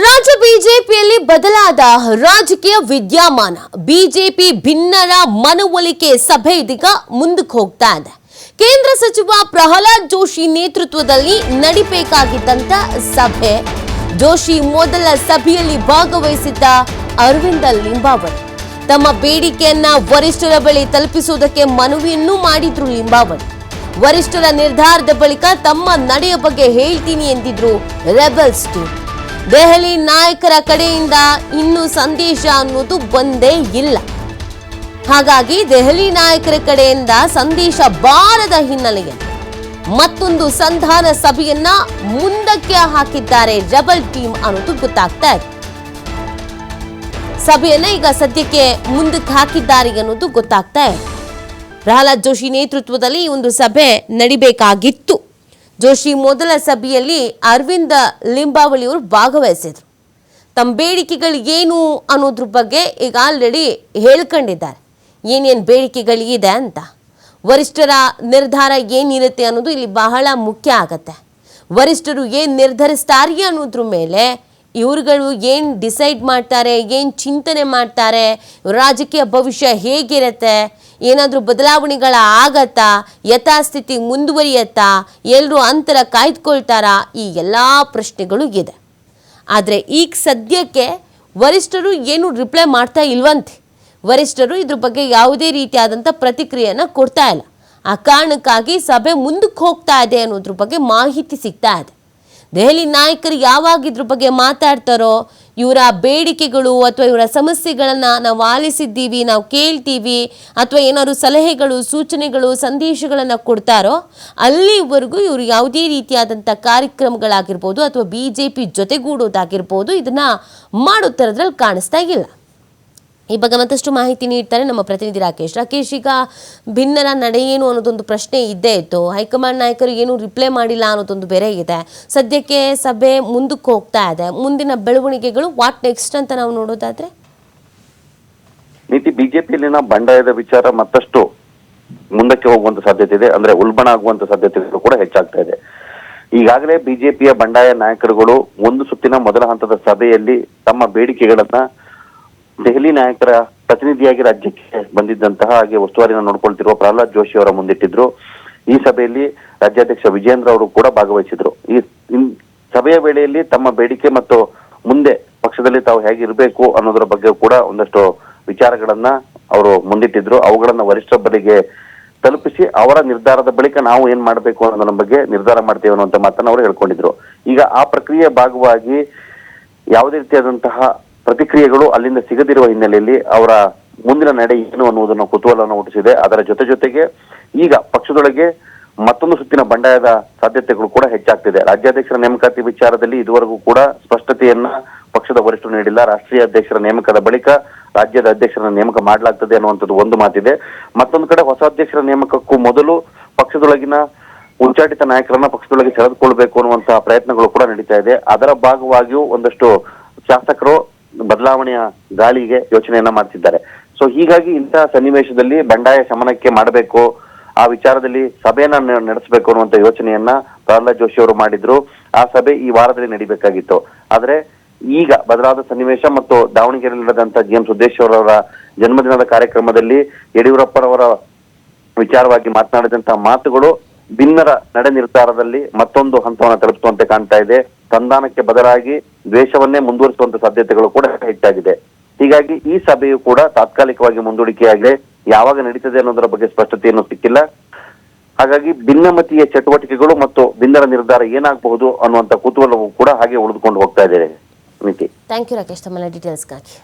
ರಾಜ್ಯ ಬಿಜೆಪಿಯಲ್ಲಿ ಬದಲಾದ ರಾಜಕೀಯ ವಿದ್ಯಮಾನ. ಬಿಜೆಪಿ ಭಿನ್ನರ ಮನವೊಲಿಕೆ ಸಭೆ ಇದೀಗ ಮುಂದಕ್ಕೆ ಹೋಗ್ತಾ ಇದೆ. ಕೇಂದ್ರ ಸಚಿವ ಪ್ರಹ್ಲಾದ್ ಜೋಶಿ ನೇತೃತ್ವದಲ್ಲಿ ನಡಿಬೇಕಾಗಿದ್ದಂತ ಸಭೆ. ಜೋಶಿ ಮೊದಲ ಸಭೆಯಲ್ಲಿ ಭಾಗವಹಿಸಿದ್ದ ಅರವಿಂದ ಲಿಂಬಾವಳಿ. ತಮ್ಮ ಬೇಡಿಕೆಯನ್ನ ವರಿಷ್ಠರ ಬಳಿ ತಲುಪಿಸುವುದಕ್ಕೆ ಮನವಿಯನ್ನೂ ಮಾಡಿದ್ರು ಲಿಂಬಾವಳಿ. ವರಿಷ್ಠರ ನಿರ್ಧಾರದ ಬಳಿಕ ತಮ್ಮ ನಡೆಯ ಬಗ್ಗೆ ಹೇಳ್ತೀನಿ ಎಂದಿದ್ರು ರೆಬಲ್ಸ್ ಟೀಮ್ ದೆಹಲಿ ನಾಯಕರ ಕಡೆಯಿಂದ ಇನ್ನು ಸಂದೇಶ ಅನ್ನೋದು ಬಂದೇ ಇಲ್ಲ. ಹಾಗಾಗಿ ದೆಹಲಿ ನಾಯಕರ ಕಡೆಯಿಂದ ಸಂದೇಶ ಬಾರದ ಹಿನ್ನೆಲೆಯಲ್ಲಿ ಮತ್ತೊಂದು ಸಂಧಾನ ಸಭೆಯನ್ನ ಮುಂದಕ್ಕೆ ಹಾಕಿದ್ದಾರೆ ರಬಲ್ ಟೀಮ್ ಅನ್ನೋದು ಗೊತ್ತಾಗ್ತಾ ಇದೆ. ಸಭೆಯನ್ನ ಈಗ ಸದ್ಯಕ್ಕೆ ಮುಂದಕ್ಕೆ ಹಾಕಿದ್ದಾರೆ ಅನ್ನೋದು ಗೊತ್ತಾಗ್ತಾ ಇದೆ. ಪ್ರಹ್ಲಾದ್ ಜೋಶಿ ನೇತೃತ್ವದಲ್ಲಿ ಒಂದು ಸಭೆ ನಡಿಬೇಕಾಗಿತ್ತು. ಜೋಶಿ ಮೊದಲ ಸಭೆಯಲ್ಲಿ ಅರವಿಂದ ಲಿಂಬಾವಳಿಯವರು ಭಾಗವಹಿಸಿದರು. ತಮ್ಮ ಬೇಡಿಕೆಗಳು ಏನು ಅನ್ನೋದ್ರ ಬಗ್ಗೆ ಈಗ ಆಲ್ರೆಡಿ ಹೇಳ್ಕೊಂಡಿದ್ದಾರೆ. ಏನೇನು ಬೇಡಿಕೆಗಳಿದೆ ಅಂತ. ವರಿಷ್ಠರ ನಿರ್ಧಾರ ಏನಿರುತ್ತೆ ಅನ್ನೋದು ಇಲ್ಲಿ ಬಹಳ ಮುಖ್ಯ ಆಗತ್ತೆ. ವರಿಷ್ಠರು ಏನು ನಿರ್ಧರಿಸ್ತಾರೆ ಅನ್ನೋದ್ರ ಮೇಲೆ ಇವ್ರುಗಳು ಏನು ಡಿಸೈಡ್ ಮಾಡ್ತಾರೆ, ಏನು ಚಿಂತನೆ ಮಾಡ್ತಾರೆ, ರಾಜಕೀಯ ಭವಿಷ್ಯ ಹೇಗಿರುತ್ತೆ, ಏನಾದರೂ ಬದಲಾವಣೆಗಳ ಆಗತ್ತಾ, ಯಥಾಸ್ಥಿತಿ ಮುಂದುವರಿಯತ್ತಾ ಎಲ್ಲರೂ ಅಂತರ ಕಾಯ್ದುಕೊಳ್ತಾರಾ, ಈ ಎಲ್ಲ ಪ್ರಶ್ನೆಗಳು ಇದೆ. ಆದರೆ ಈಗ ಸದ್ಯಕ್ಕೆ ವರಿಷ್ಠರು ಏನು ರಿಪ್ಲೈ ಮಾಡ್ತಾ ಇಲ್ವಂತೆ. ವರಿಷ್ಠರು ಇದ್ರ ಬಗ್ಗೆ ಯಾವುದೇ ರೀತಿಯಾದಂಥ ಪ್ರತಿಕ್ರಿಯೆಯನ್ನು ಕೊಡ್ತಾ ಇಲ್ಲ. ಆ ಕಾರಣಕ್ಕಾಗಿ ಸಭೆ ಮುಂದಕ್ಕೆ ಹೋಗ್ತಾ ಇದೆ ಅನ್ನೋದ್ರ ಬಗ್ಗೆ ಮಾಹಿತಿ ಸಿಗ್ತಾ ಇದೆ. ದೆಹಲಿ ನಾಯಕರು ಯಾವಾಗ ಇದ್ರ ಬಗ್ಗೆ ಮಾತಾಡ್ತಾರೋ, ಇವರ ಬೇಡಿಕೆಗಳು ಅಥವಾ ಇವರ ಸಮಸ್ಯೆಗಳನ್ನು ನಾವು ಆಲಿಸಿದ್ದೀವಿ, ನಾವು ಕೇಳ್ತೀವಿ, ಅಥವಾ ಏನಾದ್ರು ಸಲಹೆಗಳು, ಸೂಚನೆಗಳು, ಸಂದೇಶಗಳನ್ನು ಕೊಡ್ತಾರೋ, ಅಲ್ಲಿವರೆಗೂ ಇವರು ಯಾವುದೇ ರೀತಿಯಾದಂಥ ಕಾರ್ಯಕ್ರಮಗಳಾಗಿರ್ಬೋದು ಅಥವಾ ಬಿ ಜೆ ಪಿ ಜೊತೆಗೂಡೋದಾಗಿರ್ಬೋದು, ಇದನ್ನು ಮಾಡೋ ಥರದ್ರಲ್ಲಿ ಕಾಣಿಸ್ತಾ ಇಲ್ಲ. ಈ ಬಗ್ಗೆ ಮತ್ತಷ್ಟು ಮಾಹಿತಿ ನೀಡ್ತಾರೆ ನಮ್ಮ ಪ್ರತಿನಿಧಿ ರಾಕೇಶ್. ರಾಕೇಶ್, ಈಗ ಭಿನ್ನರ ನಡೆ ಏನು ಅನ್ನೋದೊಂದು ಪ್ರಶ್ನೆ ಇದ್ದೇ ಇತ್ತು. ಹೈಕಮಾಂಡ್ ನಾಯಕರು ಏನು ರಿಪ್ಲೈ ಮಾಡಿಲ್ಲ ಅನ್ನೋದೊಂದು ಬೇರೆ ಇದೆ. ಸದ್ಯಕ್ಕೆ ಸಭೆ ಮುಂದಕ್ಕೆ ಹೋಗ್ತಾ ಇದೆ. ಮುಂದಿನ ಬೆಳವಣಿಗೆಗಳು ವಾಟ್ ನೆಕ್ಸ್ಟ್ ಅಂತ ನಾವು ನೋಡೋದಾದ್ರೆ? ನೀತಿ ಬಿಜೆಪಿಯಲ್ಲಿನ ಬಂಡಾಯದ ವಿಚಾರ ಮತ್ತಷ್ಟು ಮುಂದಕ್ಕೆ ಹೋಗುವಂತ ಸಾಧ್ಯತೆ ಇದೆ. ಅಂದ್ರೆ ಉಲ್ಬಣ ಆಗುವಂತ ಸಾಧ್ಯತೆಗಳು ಕೂಡ ಹೆಚ್ಚಾಗ್ತಾ ಇದೆ. ಈಗಾಗಲೇ ಬಿಜೆಪಿಯ ಬಂಡಾಯ ನಾಯಕರುಗಳು ಒಂದು ಸುತ್ತಿನ ಮೊದಲ ಹಂತದ ಸಭೆಯಲ್ಲಿ ತಮ್ಮ ಬೇಡಿಕೆಗಳನ್ನ ದೆಹಲಿ ನಾಯಕರ ಪ್ರತಿನಿಧಿಯಾಗಿ ರಾಜ್ಯಕ್ಕೆ ಬಂದಿದ್ದಂತಹ ಹಾಗೆ ಉಸ್ತುವಾರಿನ ನೋಡ್ಕೊಳ್ತಿರುವ ಪ್ರಹ್ಲಾದ್ ಜೋಶಿ ಅವರ ಮುಂದಿಟ್ಟಿದ್ರು. ಈ ಸಭೆಯಲ್ಲಿ ರಾಜ್ಯಾಧ್ಯಕ್ಷ ವಿಜೇಂದ್ರ ಅವರು ಕೂಡ ಭಾಗವಹಿಸಿದ್ರು. ಈ ಸಭೆಯ ವೇಳೆಯಲ್ಲಿ ತಮ್ಮ ಬೇಡಿಕೆ ಮತ್ತು ಮುಂದೆ ಪಕ್ಷದಲ್ಲಿ ತಾವು ಹೇಗಿರಬೇಕು ಅನ್ನೋದರ ಬಗ್ಗೆ ಕೂಡ ಒಂದಷ್ಟು ವಿಚಾರಗಳನ್ನ ಅವರು ಮುಂದಿಟ್ಟಿದ್ರು. ಅವುಗಳನ್ನ ವರಿಷ್ಠರ ಬಳಿಗೆ ತಲುಪಿಸಿ ಅವರ ನಿರ್ಧಾರದ ಬಳಿಕ ನಾವು ಏನ್ ಮಾಡಬೇಕು ಅನ್ನೋದ್ರ ಬಗ್ಗೆ ನಿರ್ಧಾರ ಮಾಡ್ತೇವೆ ಅನ್ನುವಂತ ಮಾತನ್ನ ಅವರು ಹೇಳ್ಕೊಂಡಿದ್ರು. ಈಗ ಆ ಪ್ರಕ್ರಿಯೆ ಭಾಗವಾಗಿ ಯಾವುದೇ ರೀತಿಯಾದಂತಹ ಪ್ರತಿಕ್ರಿಯೆಗಳು ಅಲ್ಲಿಂದ ಸಿಗದಿರುವ ಹಿನ್ನೆಲೆಯಲ್ಲಿ ಅವರ ಮುಂದಿನ ನಡೆ ಏನು ಅನ್ನುವುದನ್ನು ಕುತೂಹಲವನ್ನು ಹುಟ್ಟಿಸಿದೆ. ಅದರ ಜೊತೆ ಜೊತೆಗೆ ಈಗ ಪಕ್ಷದೊಳಗೆ ಮತ್ತೊಂದು ಸುತ್ತಿನ ಬಂಡಾಯದ ಸಾಧ್ಯತೆಗಳು ಕೂಡ ಹೆಚ್ಚಾಗ್ತಿದೆ. ರಾಜ್ಯಾಧ್ಯಕ್ಷರ ನೇಮಕಾತಿ ವಿಚಾರದಲ್ಲಿ ಇದುವರೆಗೂ ಕೂಡ ಸ್ಪಷ್ಟತೆಯನ್ನ ಪಕ್ಷದ ವರಿಷ್ಠರು ನೀಡಿಲ್ಲ. ರಾಷ್ಟ್ರೀಯ ಅಧ್ಯಕ್ಷರ ನೇಮಕದ ಬಳಿಕ ರಾಜ್ಯದ ಅಧ್ಯಕ್ಷರನ್ನ ನೇಮಕ ಮಾಡಲಾಗ್ತದೆ ಅನ್ನುವಂಥದ್ದು ಒಂದು ಮಾತಿದೆ. ಮತ್ತೊಂದು ಕಡೆ ಹೊಸ ಅಧ್ಯಕ್ಷರ ನೇಮಕಕ್ಕೂ ಮೊದಲು ಪಕ್ಷದೊಳಗಿನ ಉಚ್ಚಾಟಿತ ನಾಯಕರನ್ನ ಪಕ್ಷದೊಳಗೆ ಸೆಳೆದುಕೊಳ್ಬೇಕು ಅನ್ನುವಂತಹ ಪ್ರಯತ್ನಗಳು ಕೂಡ ನಡೀತಾ ಇದೆ. ಅದರ ಭಾಗವಾಗಿಯೂ ಒಂದಷ್ಟು ಶಾಸಕರು ಬದಲಾವಣೆಯ ಗಾಳಿಗೆ ಯೋಚನೆಯನ್ನ ಮಾಡ್ತಿದ್ದಾರೆ. ಸೊ ಹೀಗಾಗಿ ಇಂತಹ ಸನ್ನಿವೇಶದಲ್ಲಿ ಬಂಡಾಯ ಶಮನಕ್ಕೆ ಮಾಡಬೇಕು, ಆ ವಿಚಾರದಲ್ಲಿ ಸಭೆಯನ್ನ ನಡೆಸಬೇಕು ಅನ್ನುವಂತ ಯೋಚನೆಯನ್ನ ಪ್ರಹ್ಲಾದ್ ಜೋಶಿ ಅವರು ಮಾಡಿದ್ರು. ಆ ಸಭೆ ಈ ವಾರದಲ್ಲಿ ನಡಿಬೇಕಾಗಿತ್ತು. ಆದ್ರೆ ಈಗ ಬದಲಾದ ಸನ್ನಿವೇಶ ಮತ್ತು ದಾವಣಗೆರೆಯಲ್ಲಿ ನಡೆದಂತ ಜಿ ಎಂ ಸುದ್ದೇಶ್ವರವರ ಜನ್ಮದಿನದ ಕಾರ್ಯಕ್ರಮದಲ್ಲಿ ಯಡಿಯೂರಪ್ಪನವರ ವಿಚಾರವಾಗಿ ಮಾತನಾಡಿದಂತಹ ಮಾತುಗಳು ಭಿನ್ನರ ನಡೆ ನಿರ್ಧಾರದಲ್ಲಿ ಮತ್ತೊಂದು ಹಂತವನ್ನು ತಲುಪಿಸುವಂತೆ ಕಾಣ್ತಾ ಇದೆ. ಸಂಧಾನಕ್ಕೆ ಬದಲಾಗಿ ದ್ವೇಷವನ್ನೇ ಮುಂದುವರಿಸುವಂತ ಸಾಧ್ಯತೆಗಳು ಕೂಡ ಹೆಚ್ಚಾಗಿದೆ. ಹೀಗಾಗಿ ಈ ಸಭೆಯು ಕೂಡ ತಾತ್ಕಾಲಿಕವಾಗಿ ಮುಂದೂಡಿಕೆಯಾಗಿದೆ ಯಾವಾಗ ನಡೀತದೆ ಅನ್ನೋದರ ಬಗ್ಗೆ ಸ್ಪಷ್ಟತೆಯನ್ನು ಸಿಕ್ಕಿಲ್ಲ. ಹಾಗಾಗಿ ಭಿನ್ನಮತೀಯ ಚಟುವಟಿಕೆಗಳು ಮತ್ತು ಭಿನ್ನರ ನಿರ್ಧಾರ ಏನಾಗಬಹುದು ಅನ್ನುವಂತ ಕುತೂಹಲವು ಕೂಡ ಹಾಗೆ ಉಳಿದುಕೊಂಡು ಹೋಗ್ತಾ ಇದೆ. ಮಿತಿ ಥ್ಯಾಂಕ್ ಯು ರಾಕೇಶ್ ತಮ್ಮ ಡೀಟೇಲ್ಸ್ಗಾಗಿ